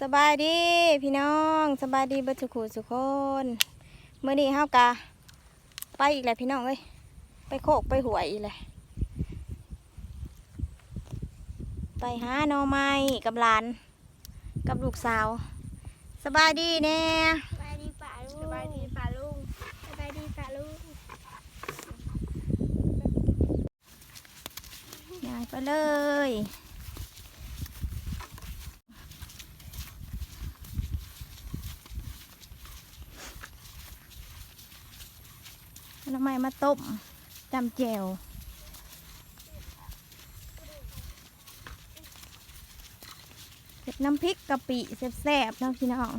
สบายดีพี่น้องสบายดีเบัสุขุสุกคนเมื่อนี้เฮากะไปอีกแล้วพี่น้องเอ้ยไปโคกไปหวยอีกแล้วไปหาหน่อไม้กับหลาน กับลูกสาว สบายดีแน่สบายดีป่าลุงสบายดีป่าลุงสบายดีป่าลุงยายไปเลยเอาห น่อไม้มาต้มจำแจวเผ็ดน้ำพริกกะปิแซ่บๆเนาะพี่น้อง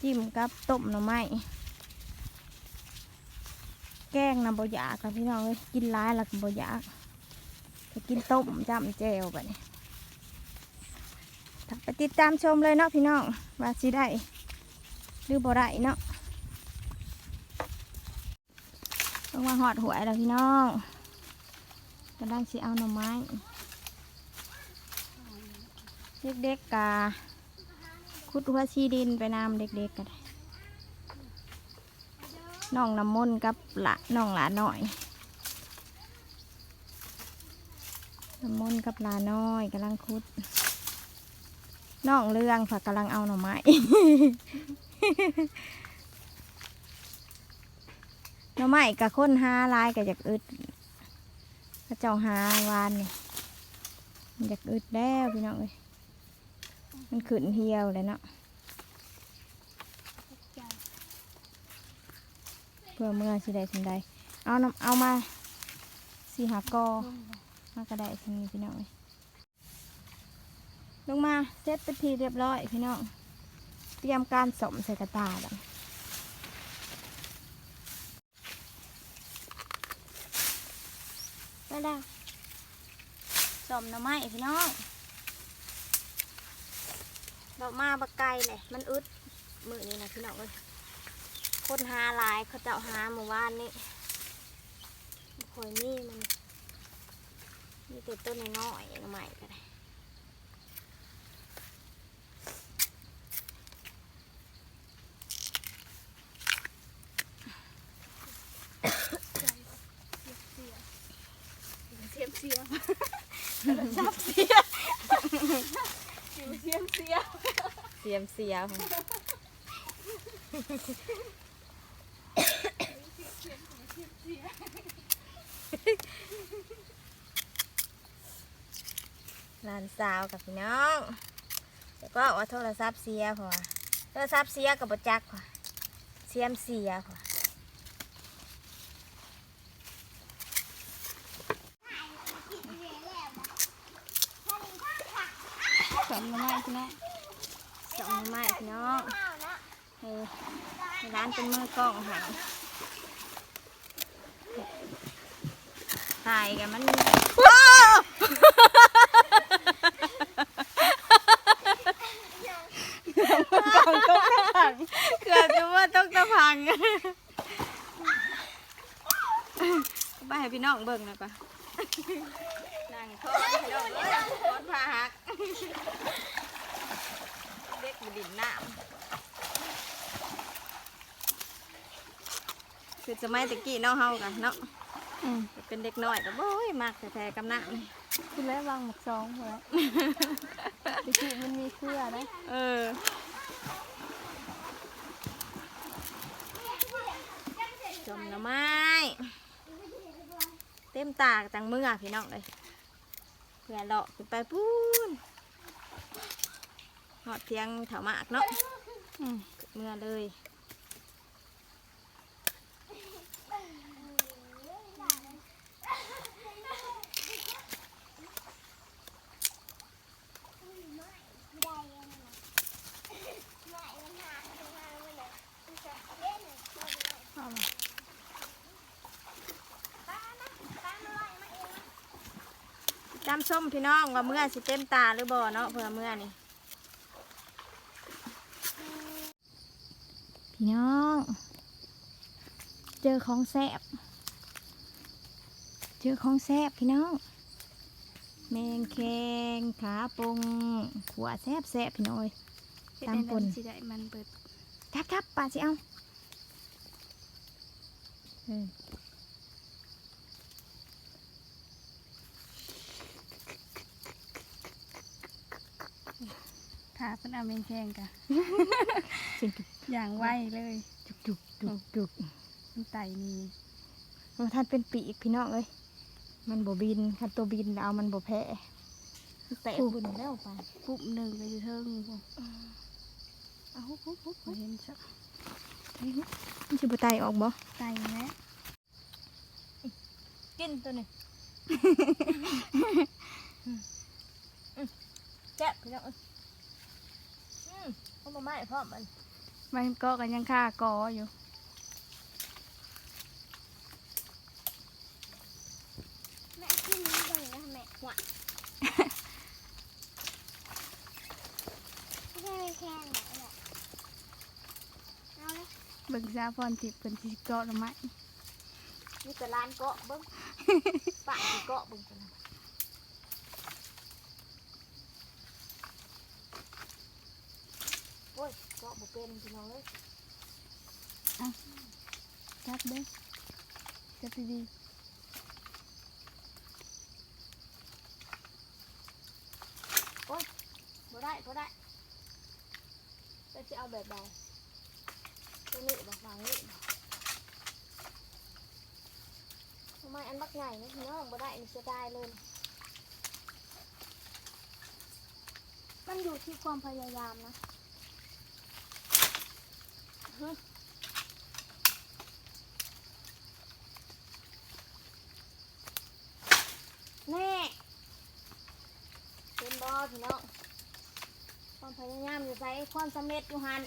จิ้มกับต้มหน่อไม้แกงน้ำบอยากค่ะพี่น้องเลยกินร้ายล้วก็บอยากจะกินต้มจำแจวแบบนี้ไปติดตามชมเลยเนาะพี่น้องว่าสิได้หรือบ่ได้เนาะต้อ งมาหอดหวยแล้วพี่น้องกำลังสิเอาหน่อไม้เด็กๆกาคุดหัวชีดินไปนำเด็กๆกันน้องน้ำมนต์กับละน้องหลาหน้อยน้ำมนต์กับลาน้อยกำลังคุดน้องเรื่องค่ะกำลังเอาหน่อไม้ หน่อไม้กับคนหาลายกับจากอึดพระเจ้าหาวานนี่มันจากอึดแล้วพี่น้องเอ้ยมันขึ้นเหี่ยวเลยเนาะเพื่อเมื่อสิได้สิได้เอาน้ำเอามาสีหากอมากระได้สิพี่น้องเลยลงมาเซตเป็นทีเรียบร้อยพี่น้องเตรียมการสมใส่กระตาแล้ว ไปแล้วสมหน่อไม้พี่น้องเรามาบักไก่เลยมันอึดมือนี่นะพี่น้องเลยคนหาลายเขาเจ้าหาหมู่บ้านนี่คอยนี่มันมีแต่ต้นน้อยๆใหม่ก็ได้ เสียมเสียม ซับเสียเสียเสียมเสียเสียมเสียหลานสาวกับพี่น้องแต่ก็ว่าโทรศัพท์เสียพอโทรศัพท์เสียกับบจักพอเสียมเสียพอ สองไม้พี่น้องสองไม้พี่น้องเออร้านเป็นมือกล้องหางถ่ายกันมันว้าวเกือบจะว่าต้องตะพังไปให้พี่น้องเบิ่งหน่อยปะนั่งโทษพี่น้องเอ้ยโทษพาหัก เด็กอยู่ดินน้ำคือสมัยตะกี้เนาะเฮากันเนาะเป็นเด็กน้อยก็บ่ยมากแท้ๆกำน้ำนี่คุณแม่วางหมกซองหัวตะกี้มันมีเครือนะเออจมหน่อไม้เต็มตากจังมือพี่น้องเลยเพื่อเลาะขึ้นไปปูน หอดเทียงแถวมากเนาะขึ้นเมื่อเลยจำส้มพี่น้องว่าเมื่อสิเต็มตาหรือบ่เนาะเพื่อเมื่อนี่ พี่น้อง เจอของแซบเจอของแซบพี่น้อง แมงแคงขาปงขวแซบแซบพี่น้อยเฮ็ดตามได้ปนสิได้มันเบิดครับครับป้าสิเอาเออค่ะเพิ่นเอาแมงแคงกะ สิจุกอย่างไวเลยจุกจุกจุกจุกมันไต่นี่มันท่านเป็นปีกพี่น้องเอ้ยมันบ่บินคันตัวบินเอามันบ่แพ้มันแตะบุญแล้วไปปุ๊บหนึ่งก็อยู่เทิงพวกเอาฮุบฮุบฮุบบ่เห็นชักมันสิบ่ไตออกบ่ไต่แม่กินตัวนี้แจ๊บพี่น้องเอ้ยอืมเอามาไม้พร้อมมัน มันก็กันยังค่ากออยู่แม่ขึ้นนี้ก่อนนะแม่หวานไม่ใช่แค่ไหนแหละเอาเลยเบิ่งซาพรติบเพิ่นสิเกาะหรือไม่นี่แต่ร้านเกาะเบิ้งปะสิเกาะเบิ้งกันนะโอ้ยเกาะบ่เป็นพี่น้องเอ้ยจับเด้อจับดีบ่ได้บ่ได้จะจะเอาแบบใดตัวนี้บอกวางนี้บอกทำไมอันบักใหญ่นี่พี่น้องบ่ได้นี่จะได้เลยมันอยู่ที่ความพยายามนะ แน่เป็นบอพี่น้องความพยายามอยู่ไหนความสำเร็จอยู่หัน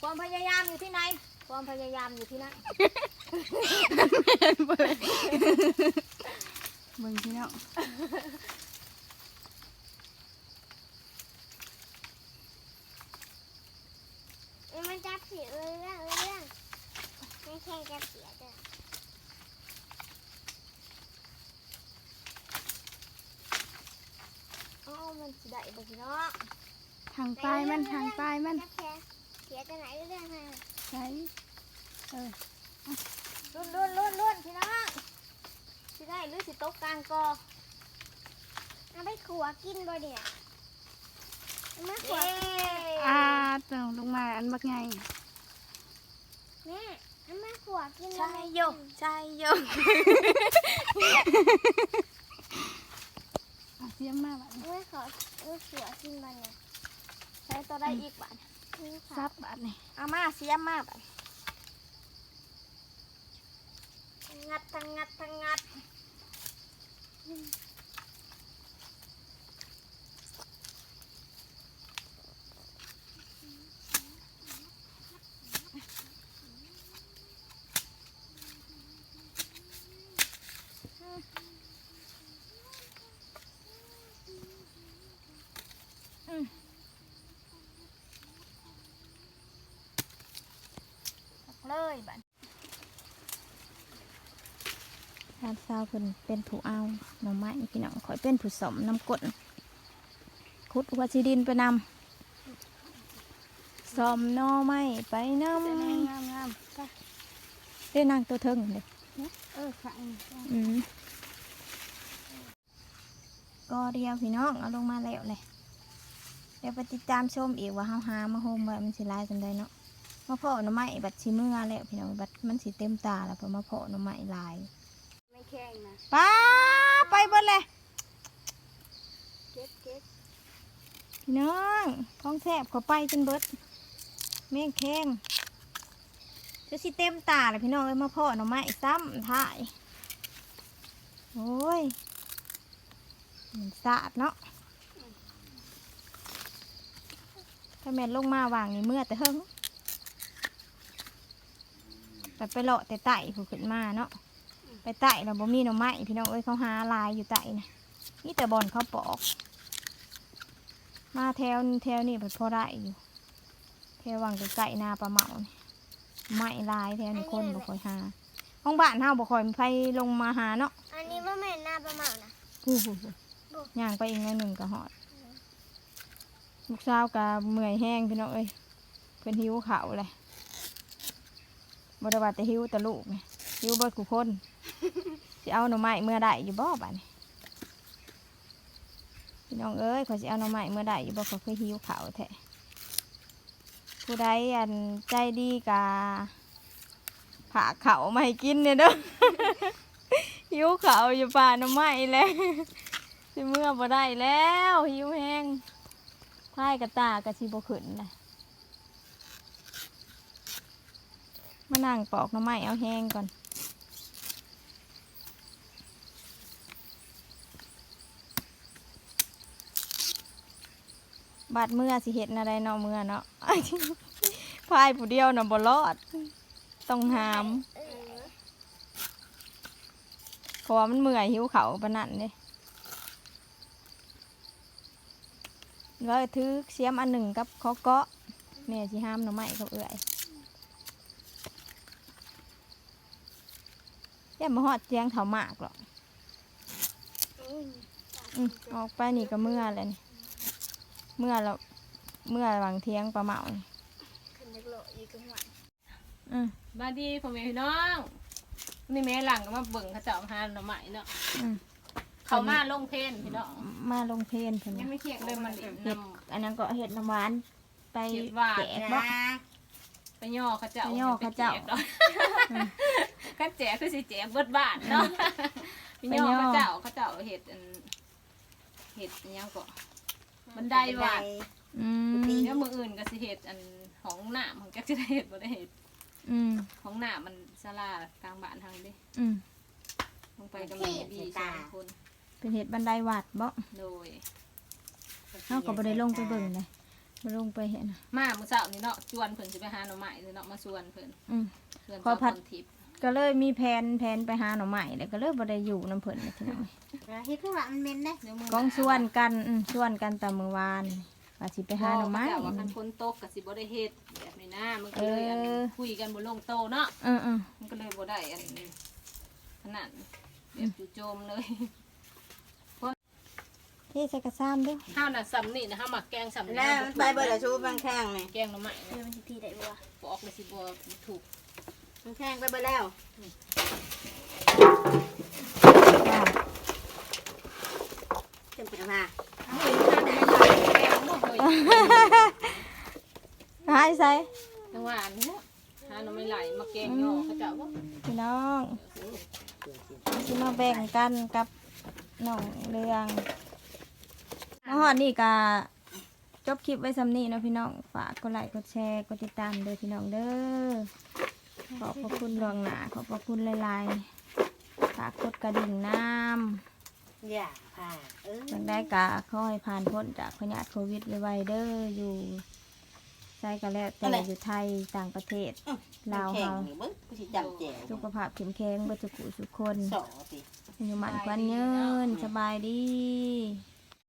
ความพยายามอยู่ที่ไหน ความพยายามอยู่ที่นั่นๆเบิ่งเบิ่งพี่น้อง มันจับเสียเรื่องเรื่องไม่ใช่จับเสียเด้อ เอ้ามันสิได้บ่ พี่น้องทางปลายมันทางปลายมันจับเสียเสียตัวไหนเรื่องฮะใช่เออลุ้นลุ้นลุ้นลุ้นพี่น้องสิได้หรือสิตกกลางกอเอาไปขัวกินบ่เดี๋ยวเอามาขัวเย้อ่าต้องลงมาอันบักใหญ่แม่เอามาขัวกินใช่โยใช่โยอะเสียมมาบัดเอามาขอเอามาขัวกินบ่เนี่ยใช้ตัวได้อีกบาทนี่ค่ะซับบัดนี่เอามาเสียมมาบาทงัดทั้งงัดทั้งงัด เลยบัดทานซาวเพิ่นเป็นผู้เอาหน่อไม้พี่น้องข่อยเป็นผู้สมน้ำกดขุดหัวชีดินไปนำสอมหน่อไม้ไปนจะแน่ำงามงามๆไปเด้นางตัวเทิงเลยเออขังอืมก็เดียวพี่น้องเอาลงมาแล้วเลยเดี๋ยวไปติดตามชมอีกว่าเฮาหามาโฮมว่ามันสิลายจังไดเนาะมาเพาะหน่อไม้บัดสิเมื่อแล้วพี่น้องบัดมันสิเต็มตาแล้วพอมาเพาะหน่อไม้ลาย ไม่แข็งนะป้าไปเบนเลยเก็บเก็บพี่น้องท้องแทบเขาไปจนเบิดแม่งแข้งจะสิเต็มตาเลยพี่น้องเอ้ยมาเพาะหน่อไม้ซ้ำถ่ายโอ้ยมันสะอาดเนาะถ้าแม่นลงมาวางนี่เมื่อแต่เฮิงแต่ไปเลาะแต่ไต่ผู้ขึ้นมาเนาะ ไปไต่เราบ่มีหน่อไม้พี่น้องเอ้ยเขาหาลายอยู่ไต่นะนี่แต่บอลเขาปอก มาแถวแถวนี่เพิ่นพอได้อยู่แถววังไก่นาปลาเมานี่ไม้ลายแถวนี้คนบ่ค่อยหาห้องบ้านเฮาบ่ค่อยมีไผลงมาหาเนาะอันนี้ว่าแม่นหน้าประเมานะผู้ผู้ผู้ย่างไปอีกหน่อยหนึ่งก็หอดลูกสาวก็เมื่อยแห้งพี่น้องเอ้ยเพิ่นหิวข้าวเลยบ่ได้ว่าแต่หิวแต่ลูกไงหิวเบิดกูคน สิเอาหน่อไม้เมื่อใดอยู่บ่บัดนี้พี่น้องเอ้ยขอสิเอาหน่อไม้เมื่อใดอยู่บ่เขาเคยหิวเขาแท้ผู้ใดอันใจดีกาผ่าเขาวมาให้กินเนี่ยเด้อหิวเขาอยู่ป่าหน่อไม้แล้วสิเมื่อบ่ได้แล้วหิวแห้งพายกระตากระชีบขึ้นเลยมานั่งปอกหน้ำไม้เอาแห้งก่อน บาดเมื่อสิเห็ดอะไรเนาะเมื่อเนาะพายผู้เดียวเน่ะบ่รอด ต้องหามเพราะว่ามันเมื่อยหิวเขาปานนั่นเด้แล้วถือเสียมอันหนึ่งกับข้อเกาะแม่สิห้ามหน่อไม้กับเอื่อยแย่มาหอดเตียงเถามากหรอกอืมอืมออกไปนี่ก็เมื่อเลยนี่ เมื่อแล้วเมื่อหวังเที่ยงปลาเมานี่ขึ้นจากโลอีกจังหวะอืมบาดีพ่อแม่พี่น้องนี่แม่หลังก็มาเบิ่งเขาเจ้าหาหน่อไม้เนาะอืมเขามาลงเพนพี่น้องมาลงเพลนเพิ่นยังนะไม่เที่ยงเลยมันเล่นเห็ดนอันนั้นก็เห็ดน้ำหวานไปเห็ดหวานแจกบ่ำไปย่อเขาเจ้าไปย่อเขาเจ้า ไปแจกดอกกันแจกคือสิแจกเบิดบ้านเนาะไปย่อไปย่อเขาเจ้าเขาเจ้าเห็ดอันเห็ดอิหยังก็ บันไดหวานอืมเดี๋ยวมืออื่นก็สิเห็ดอันของหน้าของแกสิได้เห็ดบ่ได้เห็ดอืมของหน้ามันศาลากลางบ้านทางนี้อืมลงไปกับแม่บีสองคนเป็นเห็ดบันไดวัดบ่โดยเฮาก็บ่ได้ลงไปเบิ่งเลยบ่ลงไปเห็นน่ะมามื้อเช้านี่เนาะชวนเพิ่นสิไปหาหน่อไม้เลยเนาะมาชวนเพิ่นอืมชวนขอพัด เจ้าคนทิพย์ ก็เลยมีแผนแผนไปหาหน่อไม้แล้วก็เลยบ่ได้อยู่น้ำเพิ่นทีน้อยเฮ็ดเพื่อว่ามันเหม็นได้เดี๋ยวมื้อกองส่วนกันอืมส่วนกันแต่มื้อวานว่าสิไปหาหน่อไม้บอกว่าคันฝนตกก็สิบ่ได้เฮ็ดแบบนี้นะมันก็เลยอันเออ คุยกันบ่ลงโตะเนาะเออมันก็เลยบ่ได้อันนี้ขนาดแบบจู่โจมเลยๆที่ใส่กระซ้ำเด้วยข้าวน่ะซ้ำนี่นะข้าวหมักแกงซ้ำนี่แล้วมันไปเบิดละชูบางแข้งนี่แกงหน่อไม้เออมันสิทีได้บ่วะปอกเลยสิบ่ถูก บางแข้งไปเบิดแล้วเต็มเป็นมาเอาอีกข้าวหน่อไม้แกงบ่เคยหายใส่จังหวะนี้เนาะหาหน่อไม้ไหลมาแกงย่อเขาเจ้าบ่พี่น้องสิมาแบ่งกันกับน้องเรืองมาฮอดนี่ก็จบคลิปไว้สำนี้เนาะพี่น้อง ฝากกดไลค์กดแชร์กดติดตามเด้อพี่น้องเด้อ ขอบพระคุณลวงหนาขอบพระคุณหลายๆฝากกดกระดิ่งน้ำอย่าผ่าเออจังได้กะขอให้ผ่านพ้นจากพยาธิโควิดไวๆเด้ออยู่ใช่ก็แล้วแต่อยู่ไทยต่างประเทศลาวแข้งเฮานี่มึงกูสิจำแจ๋วสุขภาพเข้มแข็งเบ่จุกุสุขคนสองสิอายุหมันควันยืนสบายดีส